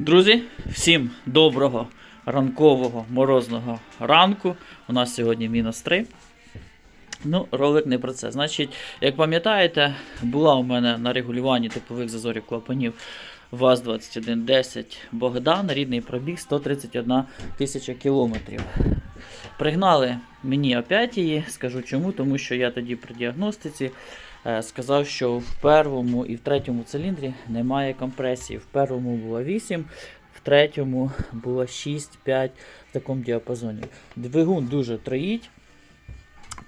Друзі, всім доброго ранкового морозного ранку. У нас сьогодні мінус 3. Ну, ролик не про це. Значить, як пам'ятаєте, була у мене на регулюванні типових зазорів клапанів ВАЗ-2110 Богдан, рідний пробіг 131 тисяча кілометрів. Пригнали мені опять її, скажу чому, тому що я тоді при діагностиці сказав, що в першому і в третьому циліндрі немає компресії. В першому було 8, в третьому було 6-5 в такому діапазоні. Двигун дуже троїть.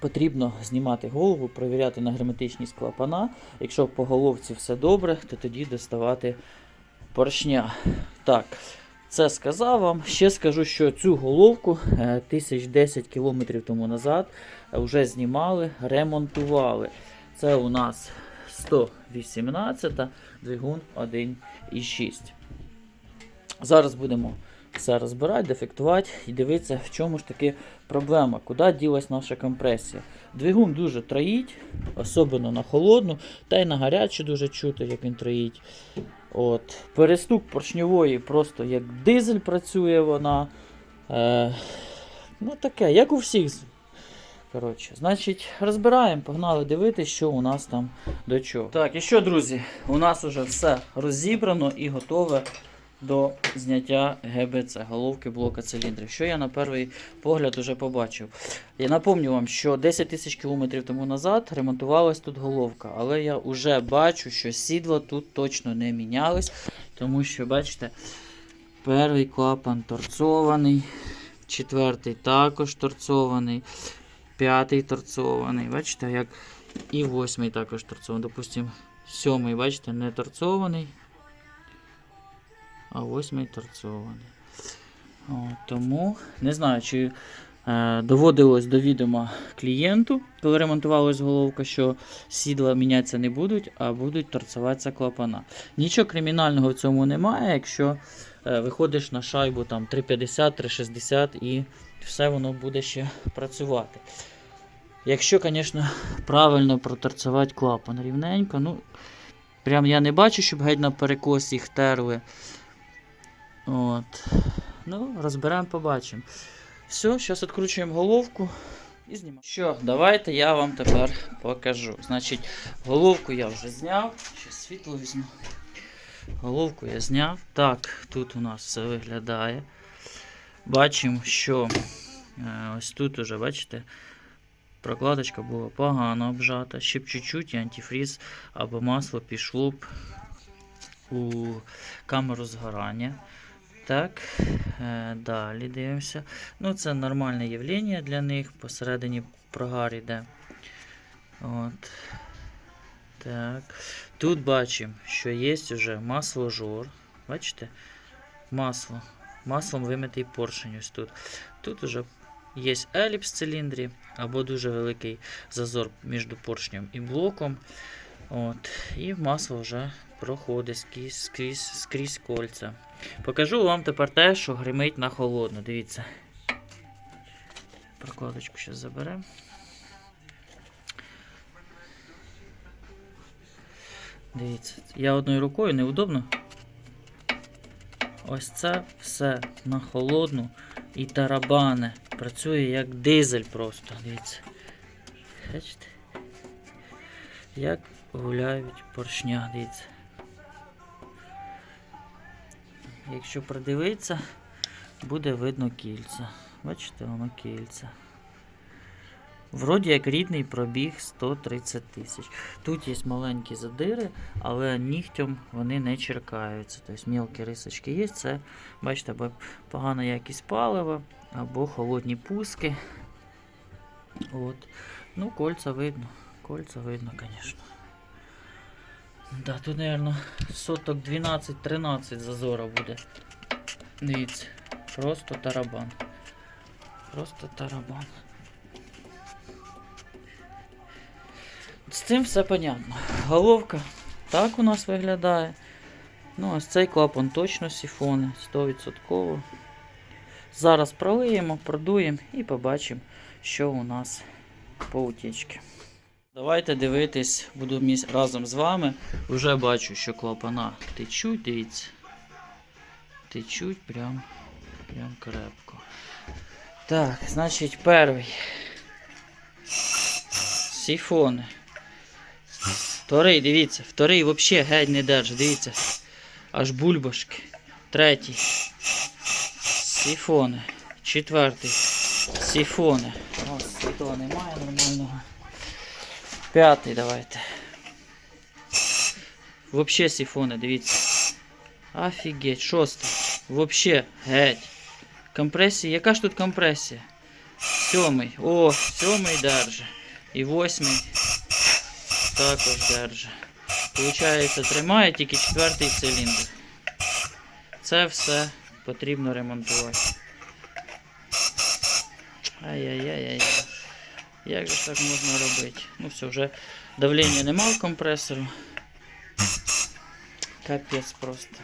Потрібно знімати голову, перевіряти на герметичність клапана. Якщо по головці все добре, то тоді доставати поршня. Так, це сказав вам. Ще скажу, що цю головку е, 1010 км тому назад е, вже знімали, ремонтували. Це у нас 118 двигун 1,6. Зараз будемо все розбирати, дефектувати і дивитися, в чому ж таки проблема, куди ділась наша компресія. Двигун дуже троїть, особливо на холодну, та й на гарячу дуже чути, як він троїть. От. Перестук поршньової просто як дизель працює вона. Е, ну таке, як у всіх. Коротше, значить, розбираємо, погнали дивитися, що у нас там до чого. Так, і що, друзі, у нас вже все розібрано і готове до зняття ГБЦ, головки блока циліндрів. Що я на перший погляд вже побачив. Я напомню вам, що 10 тисяч кілометрів тому назад ремонтувалась тут головка, але я вже бачу, що сідла тут точно не мінялись, тому що, бачите, перший клапан торцований, четвертий також торцований, п'ятий торцований. Бачите, як і восьмий також торцований. Допустимо, сьомий, бачите, не торцований а восьмий торцований. О, тому не знаю, чи е, доводилось до відома клієнту, коли ремонтувалась головка, що сідла мінятися не будуть, а будуть торцюватися клапана. Нічого кримінального в цьому немає, якщо е, виходиш на шайбу там 350, 360 і все воно буде ще працювати. Якщо, звісно, правильно проторцювати клапан рівненько, ну, прям я не бачу, щоб геть на перекос їх терли. От. Ну, розберемо, побачимо. Все, зараз відкручуємо головку і знімаємо. Що, давайте я вам тепер покажу. Значить, головку я вже зняв. Ще світло візьму. Головку я зняв. Так, тут у нас все виглядає. Бачимо, що е, ось тут уже, бачите, прокладочка була погано обжата. Ще б чуть-чуть і антифріз або масло пішло б у камеру згорання. Так, е, далі дивимося. Ну, це нормальне явлення для них. Посередині прогар йде. От. Так. Тут бачимо, що є вже масло-жор. Бачите? Масло. Маслом вимитий поршень ось тут. Тут вже є еліпс в циліндрі, або дуже великий зазор між поршнем і блоком. От. І масло вже проходить скрізь, скрізь, скрізь кольця. Покажу вам тепер те, що гримить на холодно. Дивіться. Прокладочку зараз заберемо. Дивіться, я одною рукою неудобно. Ось це все на холодну і тарабане. Працює як дизель просто. Дивіться. Бачите? Як гуляють поршня, дивіться. Якщо придивитися, буде видно кільце. Бачите, воно кільця. Вроді як рідний пробіг 130 тисяч. Тут є маленькі задири, але нігтем вони не черкаються. Тобто мілкі рисочки є. Це, бачите, або погана якість палива, або холодні пуски. От. Ну, кольця видно. Кольця видно, звісно. Да, тут, мабуть, соток 12-13 зазора буде. Дивіться, просто тарабан. Просто тарабан. З цим все понятно. Головка так у нас виглядає. Ну, ось цей клапан точно сіфони, 100%. Зараз пролиємо, продуємо і побачимо, що у нас по утічці. Давайте дивитись, буду разом з вами. Вже бачу, що клапана течуть, дивіться. течуть прям, прям крепко. Так, значить, перший. Сіфони. Вторий, дивіться, вторий взагалі геть не держить, дивіться. Аж бульбашки. Третій. Сіфони. Четвертий. Сіфони. О, світла немає нормального. П'ятий давайте. Вообще сіфони, дивіться. Офігеть, шостий. Вообще, геть. Компресія. Яка ж тут компресія? Сьомий. О, сьомий держи. І восьмий також держи. Получається, тримає тільки четвертий циліндр. Це все потрібно ремонтувати. Ай-яй-яй-яй. Як же так можна робити? Ну все, вже давлення нема в компресору. Капець просто.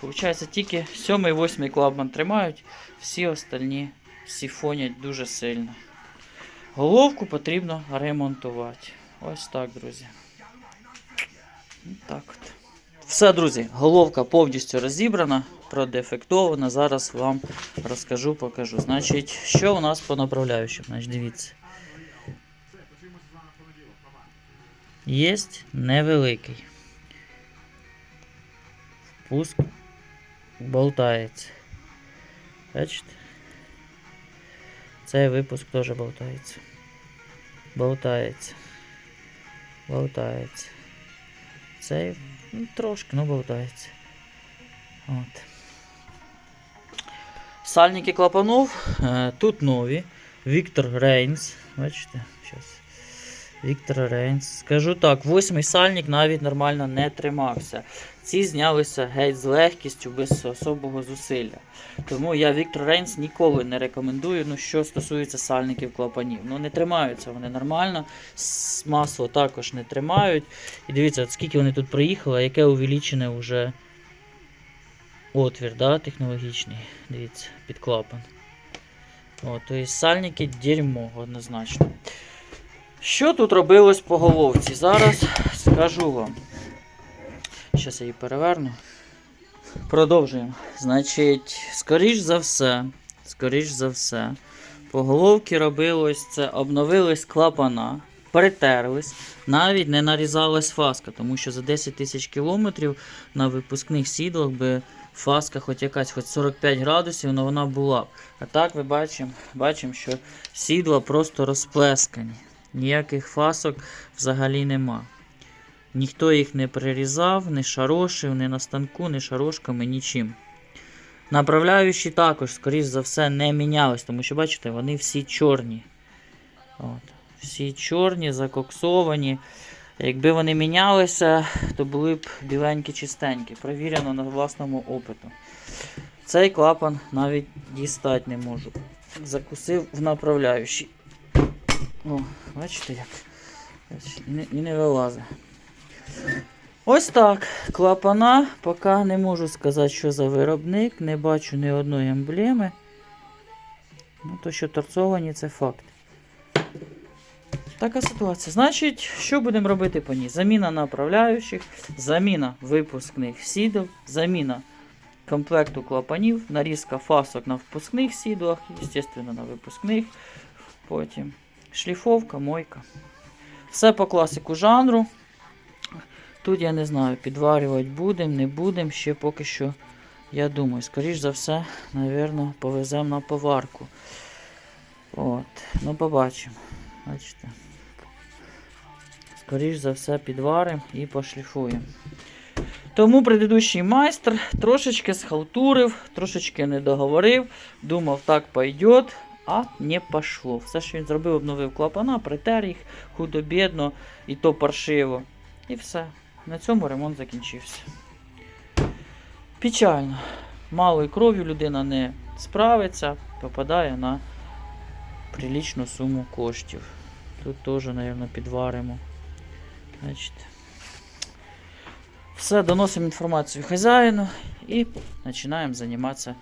Получається, тільки 7-8 клапан тримають, всі остальні сіфонять дуже сильно. Головку потрібно ремонтувати. Ось так, друзі. Так от. Все, друзі, головка повністю розібрана, продефектована. Зараз вам розкажу, покажу. Значить, що у нас по направляючим? Значить, дивіться. Єсть невеликий. Впуск болтається. Бачите? Цей випуск теж болтається. Болтається. Болтається. Цей ну, трошки, ну болтається. От. Сальники клапанов. Е, тут нові. Віктор Рейнс. Бачите? Щас. Віктор Рейнс. Скажу так, восьмий сальник навіть нормально не тримався. Ці знялися геть з легкістю, без особого зусилля. Тому я Віктор Рейнс ніколи не рекомендую, ну, що стосується сальників клапанів. Ну не тримаються вони нормально, масло також не тримають. І дивіться, от скільки вони тут приїхали, яке увеличене вже отвір да, технологічний. Дивіться, під клапан. О, тобто сальники дерьмо однозначно. Що тут робилось по головці? Зараз скажу вам. Зараз я її переверну. Продовжуємо. Значить, скоріш за все, скоріш за все, по головці робилось це, обновились клапана, притерлись, навіть не нарізалась фаска, тому що за 10 тисяч кілометрів на випускних сідлах би фаска хоч якась, хоч 45 градусів, але вона була. б. А так ви бачимо, бачимо, що сідла просто розплескані. Ніяких фасок взагалі нема. Ніхто їх не прирізав, не шарошив, не на станку, не шарошками, нічим. Направляючі також, скоріш за все, не мінялись, тому що, бачите, вони всі чорні. От. Всі чорні, закоксовані. Якби вони мінялися, то були б біленькі чистенькі. Провірено на власному опиту. Цей клапан навіть дістати не можу. Закусив в направляючий. О, бачите як? І не, не вилазить. Ось так. Клапана. Поки не можу сказати, що за виробник. Не бачу ні одної емблеми. Ну, то, що торцовані, це факт. Така ситуація. Значить, що будемо робити по ній? Заміна направляючих, заміна випускних сідел, заміна комплекту клапанів, нарізка фасок на впускних сідлах, звісно, на випускних. Потім шліфовка, мойка. Все по класику жанру. Тут я не знаю, підварювати будемо, не будемо. Ще поки що, я думаю, скоріш за все, напевно, повеземо на поварку. От, ну побачимо. Бачите. Скоріш за все, підваримо і пошліфуємо. Тому предыдущий майстер трошечки схалтурив, трошечки не договорив, думав, так пойдет, а не пошло. Все, що він зробив, обновив клапана, притер їх худо-бідно і то паршиво. І все. На цьому ремонт закінчився. Печально. Малою кров'ю людина не справиться, попадає на прилічну суму коштів. Тут теж, мабуть, підваримо. Бачите. Все, доносимо інформацію хазяїну і починаємо займатися